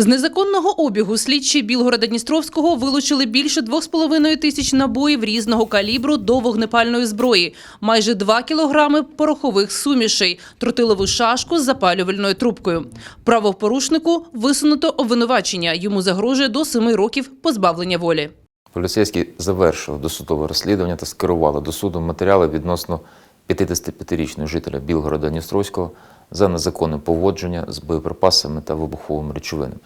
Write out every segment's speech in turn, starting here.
З незаконного обігу слідчі Білгорода Дністровського вилучили більше 2,5 тисяч набоїв різного калібру до вогнепальної зброї, майже 2 кілограми порохових сумішей, тротилову шашку з запалювальною трубкою. Правопорушнику висунуто обвинувачення. Йому загрожує до 7 років позбавлення волі. Поліцейські завершили досудове розслідування та скерували до суду матеріали відносно 55-річного жителя Білгорода Дністровського за незаконне поводження з боєприпасами та вибуховими речовинами.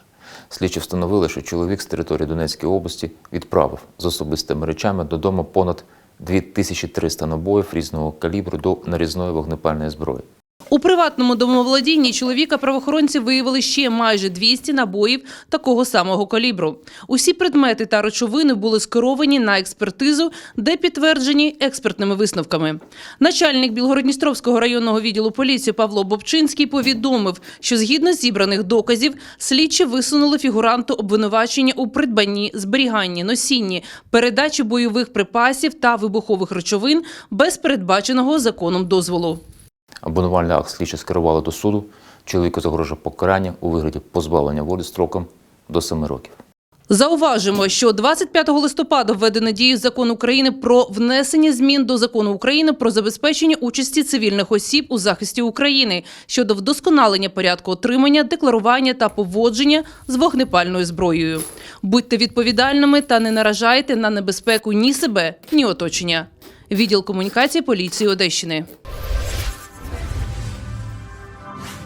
Слідчі встановили, що чоловік з території Донецької області відправив з особистими речами додому понад 2300 набоїв різного калібру до нарізної вогнепальної зброї. У приватному домоволодінні чоловіка правоохоронці виявили ще майже 200 набоїв такого самого калібру. Усі предмети та речовини були скеровані на експертизу, де підтверджені експертними висновками. Начальник Білгородністровського районного відділу поліції Павло Бобчинський повідомив, що згідно зібраних доказів слідчі висунули фігуранту обвинувачення у придбанні, зберіганні, носінні, передачі бойових припасів та вибухових речовин без передбаченого законом дозволу. Обвинувальний акт слідчі скерували до суду. Чоловіку загрожує покарання у вигляді позбавлення волі строком до 7 років. Зауважимо, що 25 листопада введено дію закон України про внесення змін до закону України про забезпечення участі цивільних осіб у захисті України щодо вдосконалення порядку отримання, декларування та поводження з вогнепальною зброєю. Будьте відповідальними та не наражайте на небезпеку ні себе, ні оточення. Відділ комунікації поліції Одещини.